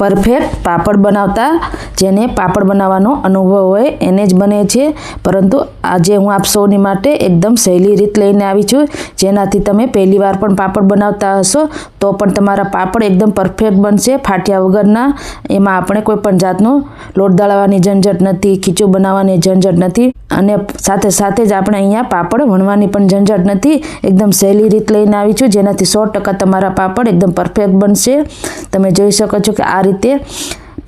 Perfect પાપડ બનાવતા, જેને પાપડ બનાવવાનો અનુભવ હોય એને જ બને છે. પરંતુ આજે હું આપ સૌની માટે એકદમ સહેલી રીત લઈને આવી છું. જેનાથી તમે પહેલી વાર પણ પાપડ બનાવતા હશો, તો પણ તમારા પાપડ એકદમ પરફેક્ટ બનશે ફાટ્યા વગરના. એમાં આપણે કોઈ પણ જાતનું લોટ દળાવવાની ઝંઝટ નથી, ખીચું બનાવવાની ઝંઝટ નથી. અને સાથે સાથે જ આપણે અહીંયા પાપડ વણવાની પણ ઝંઝટ નથી. એકદમ સહેલી રીત લઈને આવી છું, જેનાથી સો તમારા પાપડ એકદમ પરફેક્ટ બનશે. તમે જોઈ શકો છો કે આ રીતે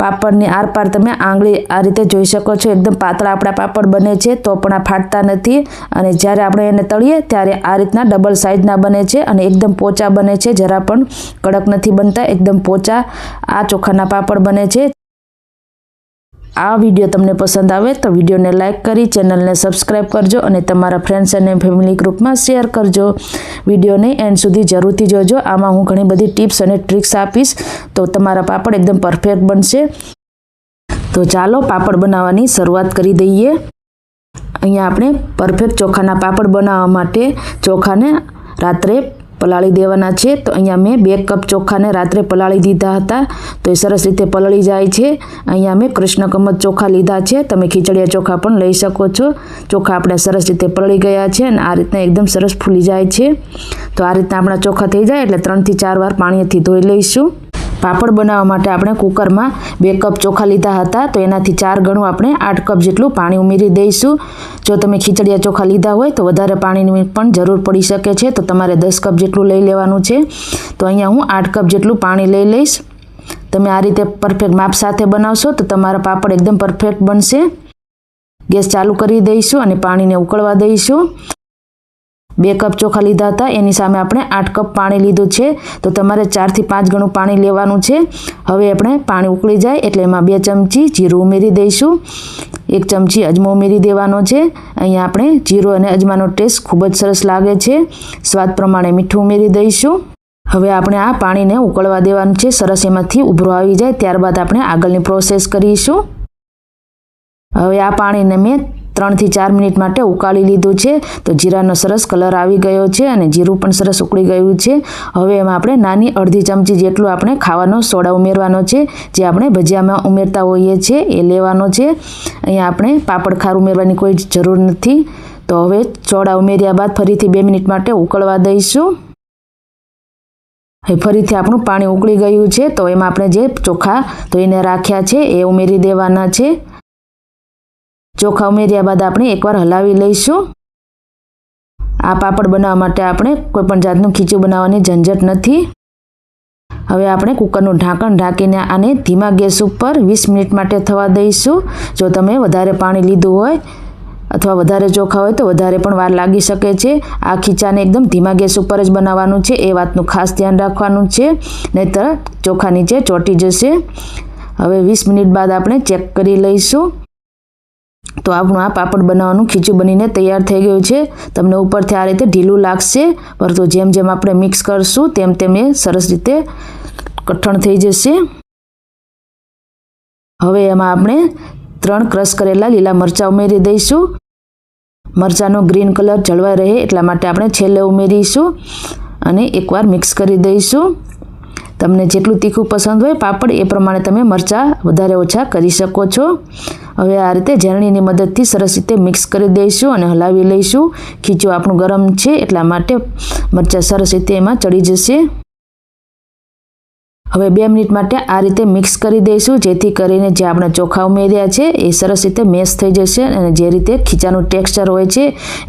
પાપડની આરપાર તમે આંગળી આ રીતે જોઈ શકો છો. એકદમ પાતળા આપણા પાપડ બને છે, તો પણ આ ફાટતા નથી. અને જ્યારે આપણે એને તળીએ, ત્યારે આ રીતના ડબલ સાઇઝના બને છે અને એકદમ પોચા બને છે. જરા પણ કડક નથી બનતા, એકદમ પોચા આ ચોખાના પાપડ બને છે. આ વીડિયો તમને પસંદ આવે તો વિડીયોને લાઇક કરી ચેનલને સબસ્ક્રાઇબ કરજો અને તમારા ફ્રેન્ડ્સ અને ફેમિલી ગ્રુપમાં શેર કરજો. વિડીયોને એન્ડ સુધી જરૂરથી જોજો. આમાં હું ઘણી બધી ટિપ્સ અને ટ્રિક્સ આપીશ. તો તમારા પાપડ એકદમ પરફેક્ટ બનશે. તો ચાલો પાપડ બનાવવાની શરૂઆત કરી દઈએ. અહીંયા આપણે પરફેક્ટ ચોખાના પાપડ બનાવવા માટે ચોખાને રાત્રે પલાળી દેવાના છે. તો અહીંયા મેં બે કપ ચોખાને રાત્રે પલાળી દીધા હતા. તો એ સરસ રીતે પલળી જાય છે. અહીંયા મેં કૃષ્ણ કમત ચોખા લીધા છે. તમે ખીચડિયા ચોખા પણ લઈ શકો છો. ચોખા આપણે સરસ રીતે પલળી ગયા છે અને આ રીતના એકદમ સરસ ફૂલી જાય છે. તો આ રીતના આપણા ચોખા થઈ જાય એટલે ત્રણથી ચાર વાર પાણીથી ધોઈ લઈશું. પાપડ બનાવવા માટે આપણે કુકરમાં બે કપ ચોખા લીધા હતા. તો એનાથી ચાર ગણું આપણે આઠ કપ જેટલું પાણી ઉમેરી દઈશું. જો તમે ખીચડિયા ચોખા લીધા હોય તો વધારે પાણીની પણ જરૂર પડી શકે છે. તો તમારે દસ કપ જેટલું લઈ લેવાનું છે. તો અહીંયા હું આઠ કપ જેટલું પાણી લઈ લઈશ. તમે આ રીતે પરફેક્ટ માપ સાથે બનાવશો તો તમારા પાપડ એકદમ પરફેક્ટ બનશે. ગેસ ચાલુ કરી દઈશું અને પાણીને ઉકળવા દઈશું. બે કપ ચોખા લીધા હતા. એની સામે આપણે આઠ કપ પાણી લીધું છે. તો તમારે ચારથી પાંચ ગણું પાણી લેવાનું છે. હવે આપણે પાણી ઉકળી જાય એટલે એમાં બે ચમચી જીરું ઉમેરી દઈશું. એક ચમચી અજમો ઉમેરી દેવાનો છે. અહીંયા આપણે જીરું અને અજમાનો ટેસ્ટ ખૂબ જ સરસ લાગે છે. સ્વાદ પ્રમાણે મીઠું ઉમેરી દઈશું. હવે આપણે આ પાણીને ઉકળવા દેવાનું છે. સરસ એમાંથી ઉભરો આવી જાય. ત્યારબાદ આપણે આગળની પ્રોસેસ કરીશું. હવે આ પાણીને મેં ત્રણથી ચાર મિનિટ માટે ઉકાળી લીધું છે. તો જીરાનો સરસ કલર આવી ગયો છે અને જીરું પણ સરસ ઉકળી ગયું છે. હવે એમાં આપણે નાની અડધી ચમચી જેટલું આપણે ખાવાનો સોડા ઉમેરવાનો છે. જે આપણે ભજીયામાં ઉમેરતા હોઈએ છીએ એ લેવાનો છે. અહીંયા આપણે પાપડ ખાર ઉમેરવાની કોઈ જરૂર નથી. તો હવે સોડા ઉમેર્યા બાદ ફરીથી બે મિનિટ માટે ઉકળવા દઈશું. હવે ફરીથી આપણું પાણી ઉકળી ગયું છે. તો એમાં આપણે જે ચોખા ધોઈને રાખ્યા છે, એ ઉમેરી દેવાના છે. ચોખા ઉમેર્યા બાદ આપણે એકવાર હલાવી લઈશું. આ પાપડ બનાવવા માટે આપણે કોઈપણ જાતનું ખીચું બનાવવાની ઝંઝટ નથી. હવે આપણે કુકરનું ઢાંકણ ઢાંકીને આને ધીમા ગેસ ઉપર વીસ મિનિટ માટે થવા દઈશું. જો તમે વધારે પાણી લીધું હોય અથવા વધારે ચોખા હોય તો વધારે પણ વાર લાગી શકે છે. આ ખીચાને એકદમ ધીમા ગેસ ઉપર જ બનાવવાનું છે. એ વાતનું ખાસ ધ્યાન રાખવાનું છે. નહીતર ચોખા નીચે ચોંટી જશે. હવે વીસ મિનિટ બાદ આપણે ચેક કરી લઈશું. તો આપણું આ પાપડ બનાવવાનું ખીચું બનીને તૈયાર થઈ ગયું છે. તમને ઉપરથી આ રીતે ઢીલું લાગશે, પરંતુ જેમ જેમ આપણે મિક્સ કરશું, તેમ તેમ એ સરસ રીતે કઠણ થઈ જશે. હવે એમાં આપણે ત્રણ ક્રશ કરેલા લીલા મરચાં ઉમેરી દઈશું. મરચાંનો ગ્રીન કલર જળવાઈ રહે એટલા માટે આપણે છેલ્લે ઉમેરીશું અને એકવાર મિક્સ કરી દઈશું. તમને જેટલું તીખું પસંદ હોય પાપડ, એ પ્રમાણે તમે મરચાં વધારે ઓછા કરી શકો છો. હવે આ રીતે ઝરણીની મદદથી સરસ રીતે મિક્સ કરી દઈશું અને હલાવી લઈશું. ખીચું આપણું ગરમ છે એટલા માટે મરચાં સરસ રીતે એમાં ચડી જશે. હવે બે મિનિટ માટે આ રીતે મિક્સ કરી દઈશું, જેથી કરીને જે આપણે ચોખા ઉમેર્યા છે, એ સરસ રીતે મેશ થઈ જશે અને જે રીતે ખીચાનું ટેક્સચર હોય છે,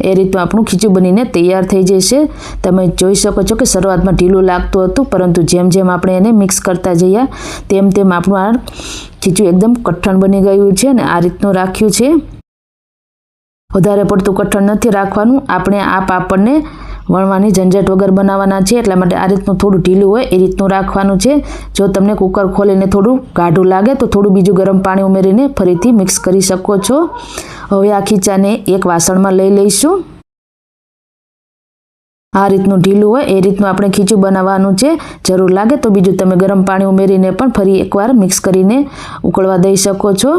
એ રીતનું આપણું ખીચું બનીને તૈયાર થઈ જશે. તમે જોઈ શકો છો કે શરૂઆતમાં ઢીલું લાગતું હતું, પરંતુ જેમ જેમ આપણે એને મિક્સ કરતા જઈએ, તેમ તેમ આપણું આ ખીચું એકદમ કઠણ બની ગયું છે અને આ રીતનું રાખ્યું છે. વધારે પડતું કઠણ નથી રાખવાનું. આપણે આ પાપડને વણવાની ઝંઝટ વગર બનાવવાના છે, એટલા માટે આ રીતનું થોડું ઢીલું હોય, એ રીતનું રાખવાનું છે. જો તમને કુકર ખોલીને થોડું ગાઢું લાગે, તો થોડું બીજું ગરમ પાણી ઉમેરીને ફરીથી મિક્સ કરી શકો છો. હવે આ ખીચાને એક વાસણમાં લઈ લઈશું. આ રીતનું ઢીલું હોય, એ રીતનું આપણે ખીચું બનાવવાનું છે. જરૂર લાગે તો બીજું તમે ગરમ પાણી ઉમેરીને પણ ફરી એકવાર મિક્સ કરીને ઉકળવા દઈ શકો છો.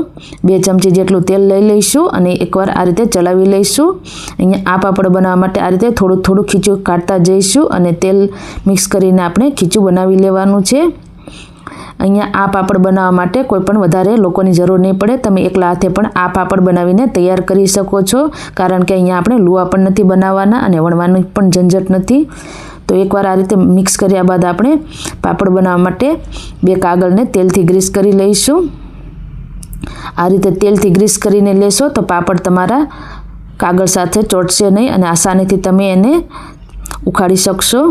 બે ચમચી જેટલું તેલ લઈ લઈશું અને એકવાર આ રીતે ચલાવી લઈશું. અહીંયા આ પાપડ બનાવવા માટે આ રીતે થોડું થોડું ખીચું કાઢતા જઈશું અને તેલ મિક્સ કરીને આપણે ખીચું બનાવી લેવાનું છે. અહીંયા આ પાપડ બનાવવા માટે કોઈ પણ વધારે લોકોની જરૂર નહીં પડે. તમે એકલા હાથે પણ આ પાપડ બનાવીને તૈયાર કરી શકો છો. કારણ કે અહીંયા આપણે લુવા પણ નથી બનાવવાના અને વણવાની પણ ઝંઝટ નથી. તો એકવાર આ રીતે મિક્સ કર્યા બાદ આપણે પાપડ બનાવવા માટે બે કાગળને તેલથી ગ્રીસ કરી લઈશું. આ રીતે તેલથી ગ્રીસ કરીને લેશો તો પાપડ તમારા કાગળ સાથે ચોટશે નહીં અને આસાનીથી તમે એને ઉખાડી શકશો.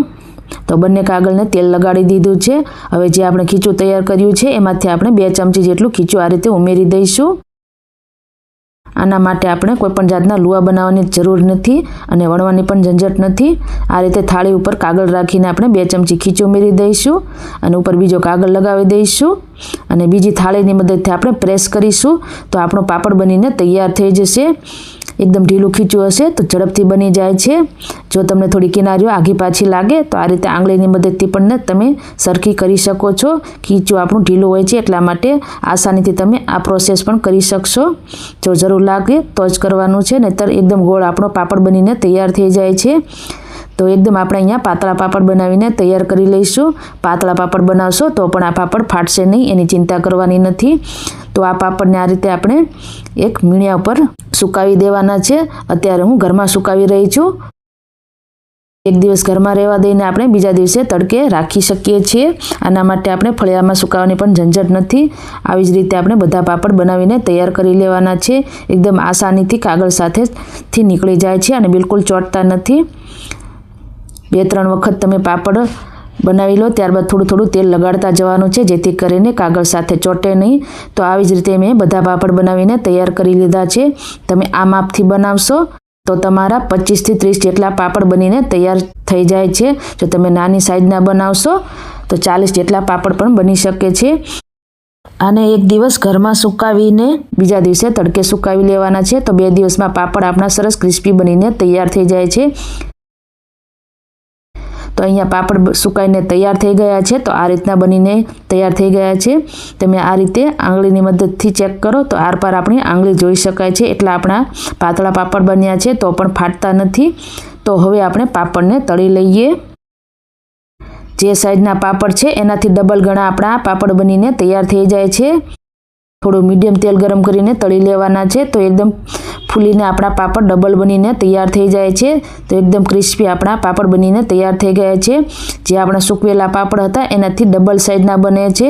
તો બંને કાગળને તેલ લગાડી દીધું છે. હવે જે આપણે ખીચું તૈયાર કર્યું છે, એમાંથી આપણે બે ચમચી જેટલું ખીચું આ રીતે ઉમેરી દઈશું. આના માટે આપણે કોઈપણ જાતના લુવા બનાવવાની જરૂર નથી અને વણવાની પણ ઝંઝટ નથી. આ રીતે થાળી ઉપર કાગળ રાખીને આપણે બે ચમચી ખીચું ઉમેરી દઈશું અને ઉપર બીજો કાગળ લગાવી દઈશું. અને બીજી થાળીની મદદથી આપણે પ્રેસ કરીશું તો આપણો પાપડ બનીને તૈયાર થઈ જશે. એકદમ ઢીલું ખીચું હશે તો ઝડપથી બની જાય છે. જો તમને થોડી કિનારીઓ આઘી પાછી લાગે, તો આ રીતે આંગળીની મદદથી પણ તમે સરખી કરી શકો છો. ખીચું આપણું ઢીલું હોય છે એટલા માટે આસાનીથી તમે આ પ્રોસેસ પણ કરી શકશો. જો જરૂર લાગે તો જ કરવાનું છે, નહીતર એકદમ ગોળ આપણો પાપડ બનીને તૈયાર થઈ જાય છે. તો એકદમ આપણે અહીંયા પાતળા પાપડ બનાવીને તૈયાર કરી લઈશું. પાતળા પાપડ બનાવશો તો પણ આ પાપડ ફાટશે નહીં, એની ચિંતા કરવાની નથી. તો આ પાપડને આ રીતે આપણે એક મીણિયા ઉપર સુકાવી દેવાના છે. અત્યારે હું ઘરમાં સુકાવી રહી છું. એક દિવસ ઘરમાં રહેવા દઈને આપણે બીજા દિવસે તડકે રાખી શકીએ છીએ. આના માટે આપણે ફળિયામાં સુકાવવાની પણ ઝંઝટ નથી. આવી જ રીતે આપણે બધા પાપડ બનાવીને તૈયાર કરી લેવાના છે. એકદમ આસાનીથી કાગળ સાથેથી નીકળી જાય છે અને બિલકુલ ચોંટતા નથી. બે ત્રણ વખત તમે પાપડ બનાવી લો, ત્યારબાદ થોડું થોડું તેલ લગાડતા જવાનું છે, જેથી કરીને કાગળ સાથે ચોટે નહીં. તો આવી જ રીતે મેં બધા પાપડ બનાવીને તૈયાર કરી લીધા છે. તમે આ માપથી બનાવશો તો તમારા પચીસથી ત્રીસ જેટલા પાપડ બનીને તૈયાર થઈ જાય છે. જો તમે નાની સાઈઝના બનાવશો તો ચાલીસ જેટલા પાપડ પણ બની શકે છે. આને એક દિવસ ઘરમાં સુકાવીને બીજા દિવસે તડકે સુકાવી લેવાના છે. તો બે દિવસમાં પાપડ આપણા સરસ ક્રિસ્પી બનીને તૈયાર થઈ જાય છે. તો અહીંયા પાપડ સુકાઈને તૈયાર થઈ ગયા છે. તો આ રીતના બનીને તૈયાર થઈ ગયા છે. તમે આ રીતે આંગળીની મદદથી ચેક કરો તો આરપાર આપણી આંગળી જોઈ શકાય છે. એટલા આપણા પાતળા પાપડ બન્યા છે. તો પણ ફાટતા નથી. તો હવે આપણે પાપડને તળી લઈએ. જે સાઈઝના પાપડ છે, એનાથી ડબલ ગણા આપણા પાપડ બનીને તૈયાર થઈ જાય છે. થોડું મીડિયમ તેલ ગરમ કરીને તળી લેવાના છે. તો એકદમ ફૂલીને આપણા પાપડ ડબલ બનીને તૈયાર થઈ જાય છે. તો એકદમ ક્રિસ્પી આપણા પાપડ બનીને તૈયાર થઈ ગયા છે. જે આપણા સૂકવેલા પાપડ હતા એનાથી ડબલ સાઈઝના બને છે.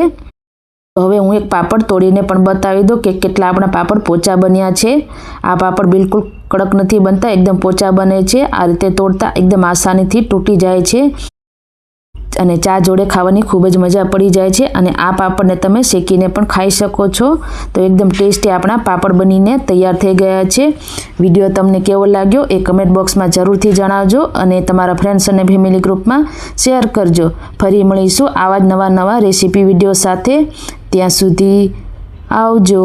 હવે હું એક પાપડ તોડીને પણ બતાવી દઉં કે કેટલા આપણા પાપડ પોચા બન્યા છે. આ પાપડ બિલકુલ કડક નથી બનતા, એકદમ પોચા બને છે. આ રીતે તોડતા એકદમ આસાનીથી તૂટી જાય છે. અને ચા જોડે ખાવાની ખૂબ જ મજા પડી જાય છે અને આ પાપડને તમે શેકીને પણ ખાઈ શકો છો. તો એકદમ ટેસ્ટી આપણા પાપડ બનીને તૈયાર થઈ ગયા છે. વીડિયો તમને કેવો લાગ્યો એ કમેન્ટ બોક્સમાં જરૂરથી જણાવજો અને તમારા ફ્રેન્ડ્સ અને ફેમિલી ગ્રુપમાં શેર કરજો. ફરી મળીશું આવા જ નવા નવા રેસીપી વીડિયો સાથે. ત્યાં સુધી આવજો.